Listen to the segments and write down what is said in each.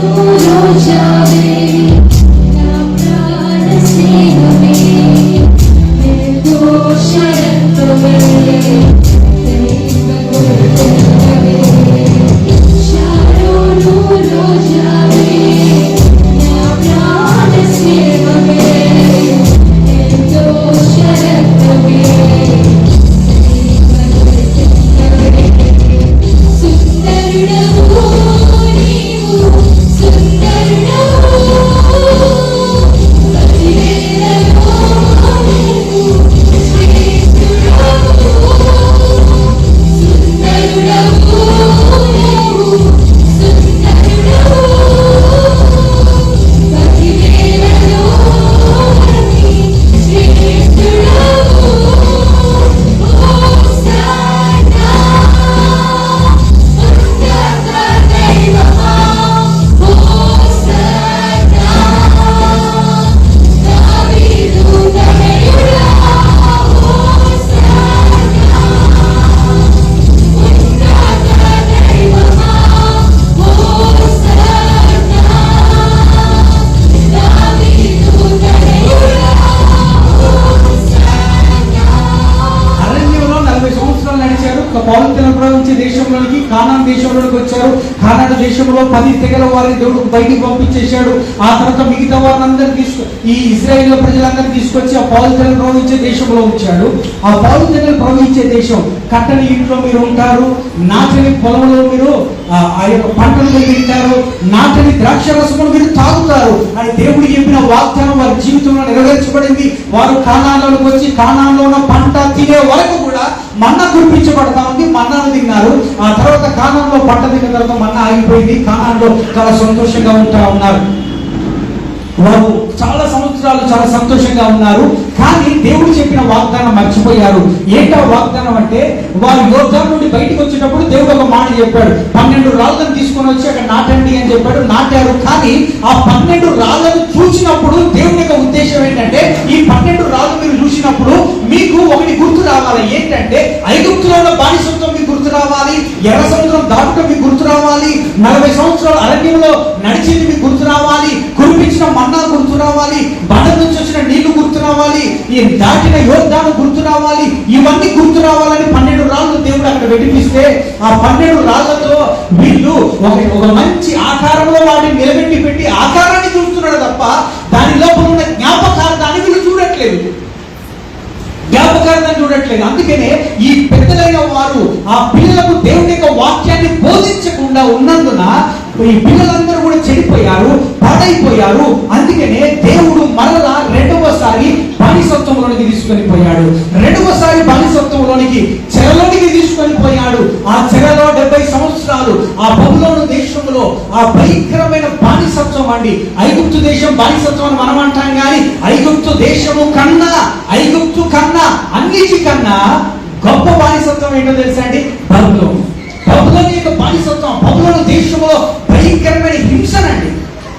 Hallelujah. బయటికి పంపించేశాడు. ఆ తర్వాత మిగతా వారిని తీసుకు ఈ ఇజ్రాయిల్ ప్రజలందరినీ తీసుకొచ్చి ఆ పౌరత్వం ప్రవహించే దేశంలో ఉంచాడు. ఆ పౌరత్వం ప్రవహించే దేశం కట్టని ఇంట్లో మీరు ఉంటారు నాటని పొలంలో మీరు ఆ యొక్క పంటలు మీరు తింటారు నాటని ద్రాక్ష రసములు మీరు తాగుతారు అని దేవుడు చెప్పిన వాగ్దానం వారి జీవితంలో నెరవేర్చబడింది. వారు కాణాలకు వచ్చి కాణాల్లో ఉన్న పంట తినే వరకు కూడా మన్న కురిపించబడతా ఉంది మన్నాను తిన్నారు. ఆ తర్వాత కానంలో పంట తిన్న తర్వాత మన్న ఆగిపోయింది కానాల్లో చాలా సంతోషంగా ఉంటా ఉన్నారు. వారు చాలా సంవత్సరాలు చాలా సంతోషంగా ఉన్నారు. కానీ దేవుడు చెప్పిన వాగ్దానం మర్చిపోయారు. ఏంటో వాగ్దానం అంటే వారు యోర్దాన్ నుండి బయటకు వచ్చేటప్పుడు దేవుడు ఒక మాట చెప్పాడు. పన్నెండు రాళ్ళను తీసుకొని వచ్చి అక్కడ నాటండి అని చెప్పాడు నాటారు. కానీ ఆ పన్నెండు రాళ్ళ ఒకటి ఏంటంటే ఐగుప్తులో ఉన్న బానిసత్వం మీకు గుర్తు రావాలి ఎర్ర సముద్రం దాటుట మీకు గుర్తు రావాలి నలభై సంవత్సరాలు అరణ్యంలో నడిచింది మీకు గుర్తు రావాలి కురిపించిన మన్నా గుర్తు రావాలి బండ నుంచి వచ్చిన నీళ్ళు గుర్తు రావాలి ఈ దాటిన యోద్ధాను గుర్తు రావాలి ఇవన్నీ గుర్తు రావాలని పన్నెండు రాళ్ళు దేవుడు అక్కడ వెడిపిస్తే ఆ పన్నెండు రాళ్ళతో వీళ్ళు ఒక ఒక మంచి ఆకారంలో వాటిని నిలబెట్టి పెట్టి ఆకారాన్ని చూస్తున్నాడు తప్ప దాని లోపల ఉన్న జ్ఞాపకార్థాన్ని వీళ్ళు చూడట్లేదు జ్ఞాపకార్థం చూడట్లేదు. అందుకనే ఈ పెద్దలైన వారు ఆ పిల్లలకు దేవుని యొక్క వాక్యాన్ని బోధించకుండా ఉన్నందున ఈ పిల్లలందరూ కూడా చెడిపోయారు పాడైపోయారు. అందుకనే దేవుడు మరలా రెండవసారి బానిసత్వంలోనికి తీసుకొని పోయాడు. రెండవసారి బానిసత్వంలోనికి చెరలోనికి తీసుకొని పోయాడు. ఆ చెరలో డెబ్బై సంవత్సరాలు ఆ బహులోను దేశంలో ఆ పై అండి ఐగుప్తు దేశం బానిసత్వం అని మనం అంటాం కానీ ఐగుప్తు దేశము కన్నా ఐగుప్తు కన్నా అన్నిటి కన్నా గొప్ప బానిసత్వం ఏంటో తెలుసా అండి? బబులోన్. బబులోన్ యొక్క బానిసత్వం బబులోన్ దేశంలో భయంకరమైన హింసనండి.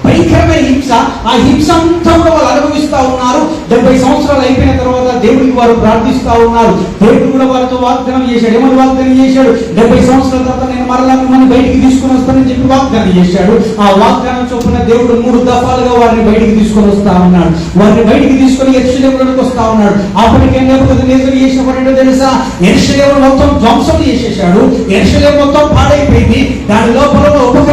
భయంకరమైన హింస. ఆ హింస అంతా కూడా వాళ్ళు అనుభవిస్తూ ఉన్నారు. డెబ్బై సంవత్సరాలు అయిపోయిన తర్వాత దేవుడికి వారు ప్రార్థిస్తా ఉన్నారు. దేవుడు కూడా వారితో వాగ్దానం చేశాడు. ఏమని వాగ్దానం చేశాడు? డెబ్బై సంవత్సరాల తర్వాత నేను మరలా మిమ్మల్ని బయటికి తీసుకొని వస్తానని చెప్పి వాగ్దానం చేశాడు. ఆ వాగ్దానం చొప్పున దేవుడు మూడు దఫాలుగా వారిని బయటికి తీసుకొని వస్తా ఉన్నాడు. వారిని బయటికి తీసుకొని ఎరుసలేములోకి వస్తా ఉన్నాడు. అప్పటికేం లేకపోతే నేతలు చేసినప్పుడు తెలుసా? ఎరుసలేము మొత్తం ధ్వంసం చేసేసాడు ఎరుసలేము మొత్తం పాడైపోయింది. దాని లోపల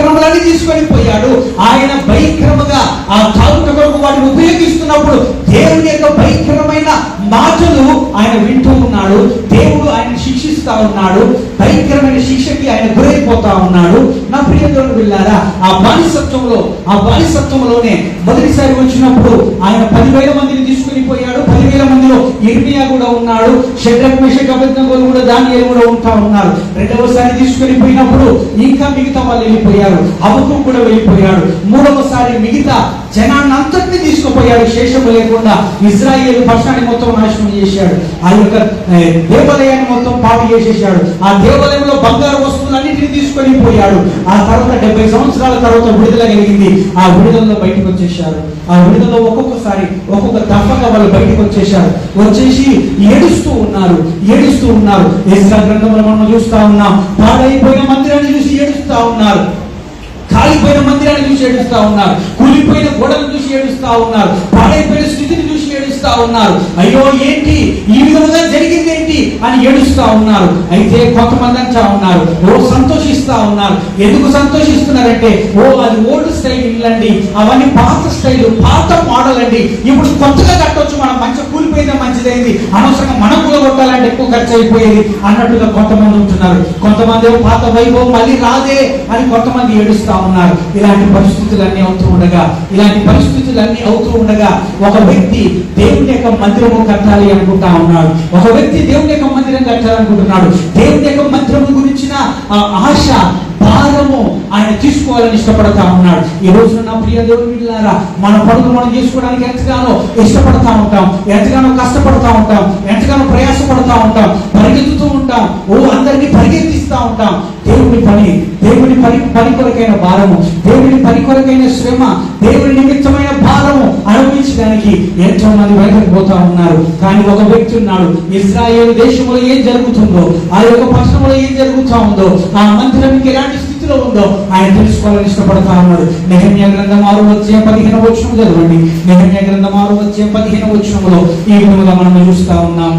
ఉన్న తీసుకొని పోయాడు. ఆయన భయంకరముగా ఆ తాగుట కొరకు వాటిని ఉపయోగిస్తున్నప్పుడు దేవుని యొక్క భయంకరమైన మాటలు ఆయన వింటూ ఉన్నాడు. దేవుడు ఆయన శిక్షిస్తా ఉన్నాడు. భయంకరమైన శిక్షకి ఆయన గురైపోతా ఉన్నాడు. నా ప్రియతోడు వెళ్ళారా ఆ బానిసత్వంలో ఆ బానిసత్వంలోనే మొదటిసారి వచ్చినప్పుడు ఆయన పదివేల మందిని తీసుకుని పోయాడు. పదివేల మందిలో ఇర్మియా కూడా ఉన్నాడు. షడ్రక్ మిషక్ అభిజ్ఞలు కూడా దానియేలు కూడా ఉంటా ఉన్నారు. రెండవసారి తీసుకుని పోయినప్పుడు ఇంకా మిగతా వాళ్ళు వెళ్ళిపోయారు. అబుకు కూడా వెళ్ళిపోయాడు. మూడవసారి మిగతా జనాన్ని అంతటినీ తీసుకుపోయాడు. శేషము లేకుండా ఇజ్రాయేల్ పక్షాన్ని మొత్తం నాశనం చేశాడు. ఆ యొక్క దేవాలయాన్ని మొత్తం పాటు చేసేసాడు ఆ దేవాలయంలో బంగారు వస్తువులన్నింటినీ తీసుకొని పోయాడు. ఆ తర్వాత డెబ్బై సంవత్సరాల తర్వాత విడుదల కలిగింది ఆ విడుదలలో బయటకు వచ్చేసారు ఆ విడుదలలో ఒక్కొక్కసారి ఒక్కొక్క దఫగా వాళ్ళు బయటకు వచ్చేసారు వచ్చేసి ఏడుస్తూ ఉన్నారు. ఏడుస్తూ ఉన్నారు. ఇస్రా గ్రంథంలో మనం చూస్తా ఉన్నాం. పాడైపోయిన మందిరాన్ని చూసి ఏడుస్తా ఉన్నారు. కాలిపోయిన మందిరాన్ని చూసి ఏడుస్తా ఉన్నారు. కూలిపోయిన గోడలు చూసి ఏడుస్తా ఉన్నారు. పాడైపోయిన స్థితిని చూసి ఏడుస్తా ఉన్నారు. అయ్యో ఏంటి? ఈ విధంగా జరిగింది ఏంటి అని ఏడుస్తా ఉన్నారు. అయితే కొంతమంది అంటా ఉన్నారు. ఓ సంతోషిస్తా ఉన్నారు. ఎందుకు సంతోషిస్తున్నారంటే ఓ అది ఓల్డ్ స్టైల్ ఇల్లండి. అండి అవన్నీ పాత స్టైల్ పాత మోడల్ అండి. ఇప్పుడు కొత్తగా కట్టొచ్చు మనం మంచిగా కూలిపోయితే మంచిదైంది. అనవసరంగా మనం ఎక్కువ ఖర్చు అయిపోయేది అన్నట్టుగా కొంతమంది ఉంటున్నారు. కొంతమంది ఏమో పాత వైభవం మళ్ళీ రాదే అని కొంతమంది ఏడుస్తూ ఉన్నారు. ఇలాంటి పరిస్థితులన్నీ అవుతూ ఉండగా ఇలాంటి పరిస్థితులన్నీ అవుతూ ఉండగా ఒక వ్యక్తి దేవుని యొక్క మందిరము కట్టాలి అనుకుంటా ఉన్నాడు. ఒక వ్యక్తి దేవుని యొక్క మందిరం కట్టాలనుకుంటున్నాడు. దేవుని యొక్క మందిరము గురించిన ఆ ఆశ భాగము ఆయన తీసుకోవాలని ఇష్టపడతా ఉన్నాడు. ఈ రోజున నా ప్రియ దేవుని బిడ్డలారా మన పనులు మనం చేసుకోవడానికి ఎంతగానో ఇష్టపడతా ఉంటాం ఎంతగానో కష్టపడతా ఉంటాం ఎంతగానో ప్రయాసపడతా ఉంటాం పరిగెత్తుతూ ఉంటాం ఓ అందరినీ పరిగెత్తిస్తూ ఉంటాం. దేవుని పని దేవుని పని పని కొరకైన భారము దేవుని పని కొరకైన శ్రమ దేవుని నిమిత్తమైన భారము అనుభవించడానికి ఎంతో మంది బయటకు పోతా ఉన్నారు. కానీ ఒక వ్యక్తి ఉన్నాడు ఇస్రాయేల్ దేశంలో ఏం జరుగుతుందో ఆ యొక్క పట్టణంలో ఏం జరుగుతా ఉందో ఆ మందిరం ఎలాంటి స్థితిలో ఉందో ఆయన తెలుసుకోవాలని ఇష్టపడతా ఉన్నాడు. నెహమ్య గ్రంథం ఆరు వచ్చే పదిహేను వచ్చిన చదవండి. నెహమ్య గ్రంథం ఆరు వచ్చే పదిహేను వచ్చినములో ఈ విధంగా మనం చూస్తా ఉన్నాం.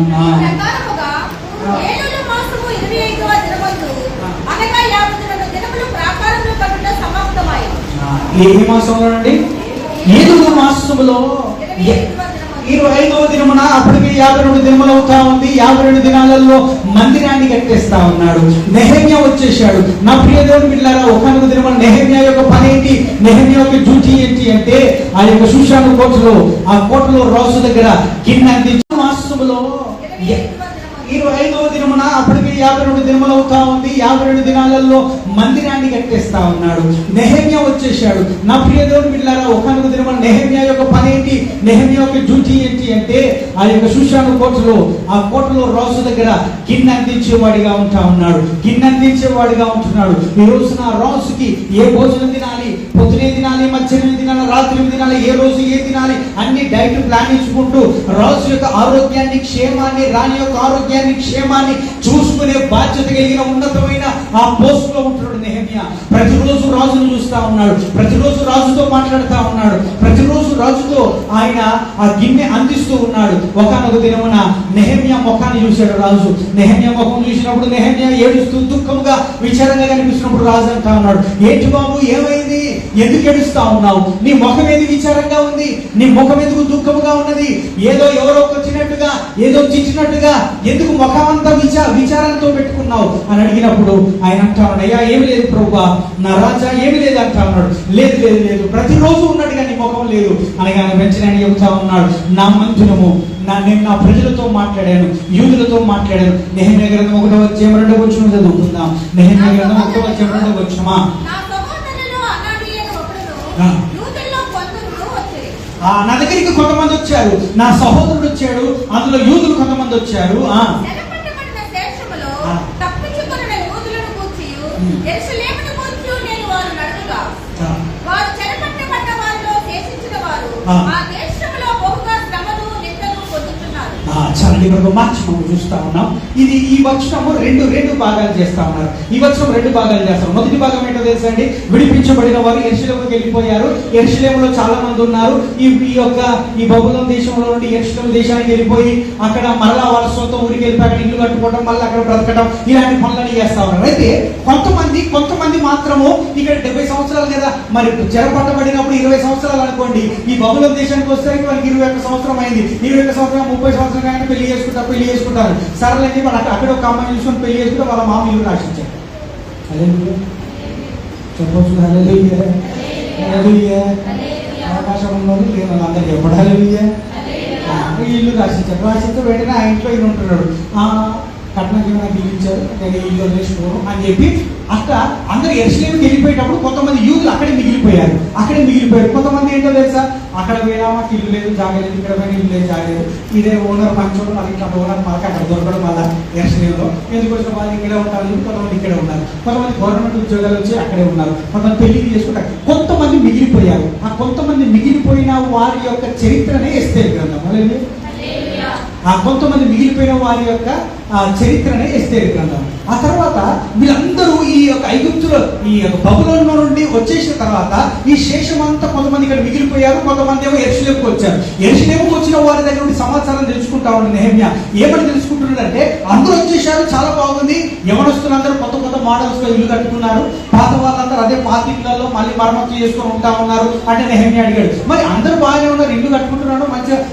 ఏ మాసంలో అండి ఏడుగు మాసములో ఇరవై ఐదవ దినమున అప్పటికి యాభై రెండు దినములు అవుతా ఉంది. యాభై రెండు దినాలలో మందిరాన్ని కట్టేస్తా ఉన్నాడు. నెహమ్య వచ్చేసాడు నా ప్రియ దేవుని బిడ్డారా ఒకనొక దినమున నెహమ్య యొక్క పని ఏంటి? నెహమ్య యొక్క డ్యూటీ ఏంటి అంటే ఆ యొక్క సుశాను కోటలో ఆ కోటలో రాజు దగ్గర కింద అందించి మాసములో ఇరవై ఐదవ దినమున అప్పటికి యాభై రెండు దినములు అవుతా ఉంది. యాభై రెండు దినాలలో మందిరాన్ని కట్టేస్తా ఉన్నాడు. నెహమ్య వచ్చేసాడు నా ప్రియ దేవుని బిడ్డారా ఒకనొక దినమున నెహమ్య యొక్క పని ఏంటి? నెహమ్య యొక్క డ్యూటీ ఏంటి అంటే ఆ యొక్క సుశాను కోటలో ఆ కోటలో రాజు దగ్గర గిన్నె అందించేవాడిగా ఉంటా ఉన్నాడు. గిన్నె అందించేవాడిగా ఉంటున్నాడు. ఈ రోజున రాజుకి ఏ భోజనం తినాలి? తినాలి ఏ రోజు ఏ తినాలి అన్ని డైట్ ప్లాన్ ఇచ్చుకుంటూ రాజు యొక్క ఆరోగ్యాన్ని క్షేమాన్ని రాణి యొక్క ఆరోగ్యాన్ని క్షేమాన్ని చూసుకునే బాధ్యత కలిగిన ఉన్నతమైన ఆ పోస్ట్లో ఉంటున్నాడు నెహమియా. ప్రతిరోజు రాజును చూస్తా ఉన్నాడు ప్రతిరోజు రాజుతో మాట్లాడుతా ఉన్నాడు ప్రతిరోజు రాజుతో ఆయన ఆ గిన్నె అందిస్తూ ఉన్నాడు. ఒకనొక దినమున నెహమియా ముఖాన్ని చూశాడు రాజు. నెహమియా ముఖం చూసినప్పుడు నెహమియా ఏడుస్తూ దుఃఖముగా విచారంగా కనిపిస్తున్నప్పుడు రాజు అంటా ఉన్నాడు ఏంటి బాబు ఏమైంది? ఎందుకు ఏడుస్తా ఉన్నావు? నీ ముఖం ఏది విచారంగా ఉంది. నీ ముఖం ఎందుకు దుఃఖముగా ఉన్నది? ఏదో ఎవరో వచ్చినట్టుగా ఏదో చిచ్చినట్టుగా ఎందుకు ముఖం అంతా విచా విచారంతో పెట్టుకున్నావు? అని అడిగినప్పుడు ఆయన అంటా ఉన్నాడు అయ్యా ఏమి లేదు ప్రభు నా రాజా ఏమి లేదు అంటా ఉన్నాడు లేదు లేదు లేదు ప్రతిరోజు ఉన్నట్టుగా నీ ముఖం లేదు. అనగానే వెంటనే ఆయన చెబుతా ఉన్నాడు నా మందిరము నా నేను నా ప్రజలతో మాట్లాడాను యూదులతో మాట్లాడాను. నెహమ్య గ్రంథం ఒకటో వచ్చే రెండో వచ్చిన చదువుకుందాం. నెహమ్య గ్రంథం ఒకటో వచ్చే రెండో వచ్చమా నా సహోదరులు అనానీయులు ఒకడును, ఆ. యూదుల్లో కొందరు వచ్చిరి. ఆ, నా దగ్గరికి కొంతమంది వచ్చారు. నా సహోదరుడు వచ్చాడు. అందులో యూదులు కొంతమంది వచ్చారు. ఆ ఆ, చాలండి మార్చి మనం చూస్తా ఉన్నాం. ఇది ఈ వచనము రెండు రెండు భాగాలు చేస్తా ఉన్నారు. ఈ వచనం రెండు భాగాలు చేస్తాం మొదటి భాగం ఏంటో తెలుసా అండి? విడిపించబడిన వారు ఎరుశలేముకి వెళ్ళిపోయారు. ఎరుశలేములో చాలా మంది ఉన్నారు. ఈ ఈ యొక్క ఈ బహుళం దేశంలో నుండి ఎరుశలేం దేశానికి వెళ్ళిపోయి అక్కడ మళ్ళా వాళ్ళ సొంత ఊరికి వెళ్ళిపోయి అక్కడ ఇల్లు కట్టుకోవడం మళ్ళీ అక్కడ బ్రతకడం ఇలాంటి పనులన్నీ చేస్తా ఉన్నారు. అయితే కొంతమంది కొంతమంది మాత్రము ఇక్కడ డెబ్బై సంవత్సరాలు కదా. మరి జరపట్టబడినప్పుడు ఇరవై సంవత్సరాలు అనుకోండి. ఈ బహుళం దేశానికి వస్తే వాళ్ళకి ఇరవై ఒక్క సంవత్సరం అయింది. ఇరవై ఒక్క సంవత్సరం ముప్పై సంవత్సరం కానీ పెళ్ళి చేసుకుంటా పెళ్ళి చేసుకుంటారు. సరళండి వాళ్ళు అక్కడ అక్కడ ఒక అమ్మాయి చూసుకొని పెళ్ళి చేసుకుంటే వాళ్ళ మామ ఇల్లు రాసించారు అదే చెప్పచ్చు హల్లెలూయా. హల్లెలూయా. అవకాశం ఉన్నది లేని వాళ్ళందరూ చెప్పడు ఇల్లు రాసించారు రాసిస్తే వెంటనే ఆ ఇంట్లో ఈయన ఉంటున్నాడు. కట్నం కింద నాకు ఇచ్చారు నేను ఇంట్లో నేర్చుకోను అని చెప్పి అక్కడ అందరు ఎరుసలేమికి వెళ్ళిపోయేటప్పుడు కొంతమంది యూదులు అక్కడే మిగిలిపోయారు. అక్కడే మిగిలిపోయారు. కొంతమంది ఏంటో తెలుసా అక్కడ పోయినా మాకు ఇల్లు లేదు జాగలేదు ఇక్కడ పోయినా ఇల్లు లేదు జాగలేదు ఇదే ఓనర్ పంచోడు అది ఇట్లా ఓనర్ మాకు అక్కడ దొరకడం వల్ల ఎరుసలేములో. ఎందుకు వచ్చిన వాళ్ళు ఇక్కడే ఉంటారు కొంతమంది ఇక్కడే ఉన్నారు? కొంతమంది గవర్నమెంట్ ఉద్యోగాలు వచ్చి అక్కడే ఉన్నారు. కొంతమంది పెళ్ళి చేసుకుంటారు. కొంతమంది మిగిలిపోయారు. ఆ కొంతమంది మిగిలిపోయిన వారి యొక్క చరిత్రనే ఎస్తే గ్రంథం. హల్లెలూయా. ఆ కొంతమంది మిగిలిపోయిన వారి యొక్క చరిత్రనే ఎస్తేరు గ్రంథం. ఆ తర్వాత వీళ్ళందరూ ఈ యొక్క ఐగుప్తులో ఈ యొక్క బబులోన్లో నుండి వచ్చేసిన తర్వాత ఈ శేషం అంతా కొంతమంది ఇక్కడ మిగిలిపోయారు కొంతమంది ఏమో ఎరుసలేముకు వచ్చారు. ఎరుసలేముకు వచ్చిన వారి దగ్గర నుండి సమాచారం తెలుసుకుంటా ఉండే నెహమ్య. ఏమని తెలుసుకుంటున్నాడంటే అందరూ వచ్చేసారు చాలా బాగుంది. ఎవరొస్తున్నారు అందరూ కొత్త కొత్త మోడల్స్లో ఇల్లు కట్టుకున్నారు. పాత వాళ్ళందరూ అదే పాత ఇళ్ళలో మళ్ళీ మరమ్మతులు చేసుకొని ఉంటా ఉన్నారు అంటే నెహమ్య అడిగాడు. మరి అందరూ బాగానే ఉన్నారు ఇల్లు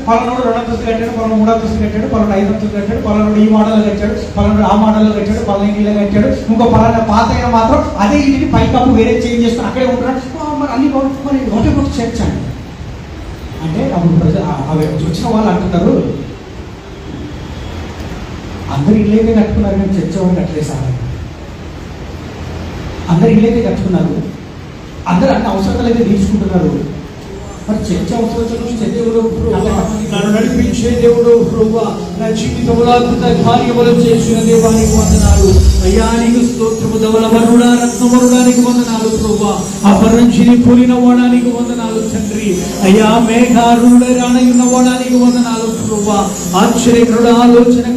పలానోడు రెండు తుస్తు కట్టాడు పలానా మూడు తుస్తు కట్టాడు పలానా ఐదు తుస్తు కట్టాడు పలానోడు ఈ మోడల్లో కట్టాడు పలానోడు ఆ మోడల్లో కట్టాడు పలానా ఇలా కట్టాడు. ఇంకో పలానా పాత అయినా మాత్రం అదే ఇంటిని పైకప్పు వేరే చేంజ్ చేస్తాను అక్కడే ఉంటున్నాడు. మరి అన్ని బాగుంటుంది మరి ఒకటే ఒకటి చర్చ్ అండి అంటే అప్పుడు ప్రజలు అవి వచ్చిన వాళ్ళు అంటున్నారు అందరు ఇల్లైతే కట్టుకున్నారు కానీ చర్చ వాళ్ళు కట్టలేదు సార్. అందరు ఇల్లైతే కట్టుకున్నారు. అందరు అన్ని అవసరాలు అయితే తీసుకుంటున్నారు మరి చర్చ అవసరం చర్చ దేవుడు ప్రభువా, నన్ను నడిపించే దేవుడు ప్రభు. నా జీవితంలో అద్భుత కార్యములు చేసిన దేవానికి వందనాలు. అయ్యా నీకు స్తోత్రము ధవల వరుడా రత్నవరుడానికి వందనాలు అపరంచిని కూలిన వాడానికి వందనాలు తండ్రి. అయ్యా మేఘారుడ రానయున్న వాడానికి వందనాలు ప్రభు ఆశ్చర్యకరుడు ఆలోచన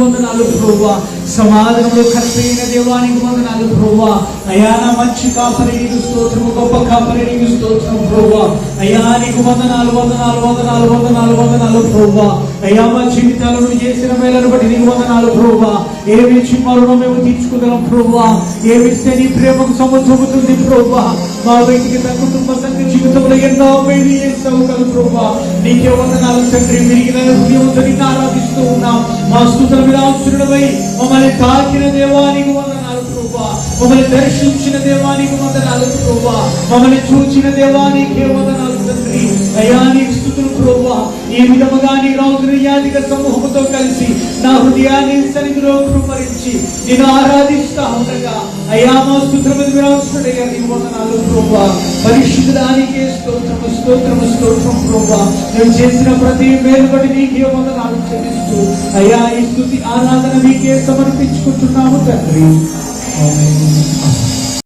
వందనాలు ప్రభు సమాధానంలో కర్తైన దేవానికి వందనాలు ప్రభు అయ్యా నా మంచి కాపరి నీకు స్తోత్రము గొప్ప కాపరి నీకు స్తోత్రము ప్రభు అయ్యా నీకు వందనాలు వందనాలు వందనాలు వందనాలు వందనాలు ప్రభు అయ్యా మా జీవితాలను చేసిన మేలను బట్టి నీకు వందనాలు ప్రభువా. ఏమి ఇచ్చి మరణం మేము తీర్చుకుందాం ప్రభువా. ఏమి ఇస్తే నీ ప్రేమకు సముద్రముతుంది ప్రభువా. మా వ్యక్తికి తన కుటుంబ సంఘ జీవితంలో ఎన్నో మేలు చేస్తావు కదా ప్రభువా. నీకే వందనాలు తండ్రి. విరిగిన హృదయంతో నిన్ను ఆరాధిస్తూ ఉన్నాం. మా స్థుతుల మీద ఆశ్చర్యమై మమ్మల్ని తాకిన దేవానికి వందనాలు. మమ్మల్ని దర్శించిన దేవానికి వందనాలు ప్రభా మమ్మల్ని చూచిన దేవానికి వందనాలు తండ్రి. అయ్యా నీకు స్థుతులు ప్రభా ఈ విధముగా నీ రాజుని యాదిక సమూహంతో కలిసి నా హృదయాన్ని సన్నిధిలో కృపరించి నేను ఆరాధిస్తా ఉండగా. అయ్యా మా స్థుతుల మీద మీరు అవసరమయ్యా వందనాలు ప్రభా పరిశుద్ధానికే స్తోత్రము స్తోత్రము స్తోత్రం ప్రభా నేను చేసిన ప్రతి మేలు బట్టి నీకే వందనాలు చెల్లిస్తూ. అయ్యా ఈ స్థుతి ఆరాధన నీకే సమర్పించుకుంటున్నాము తండ్రి. Amen.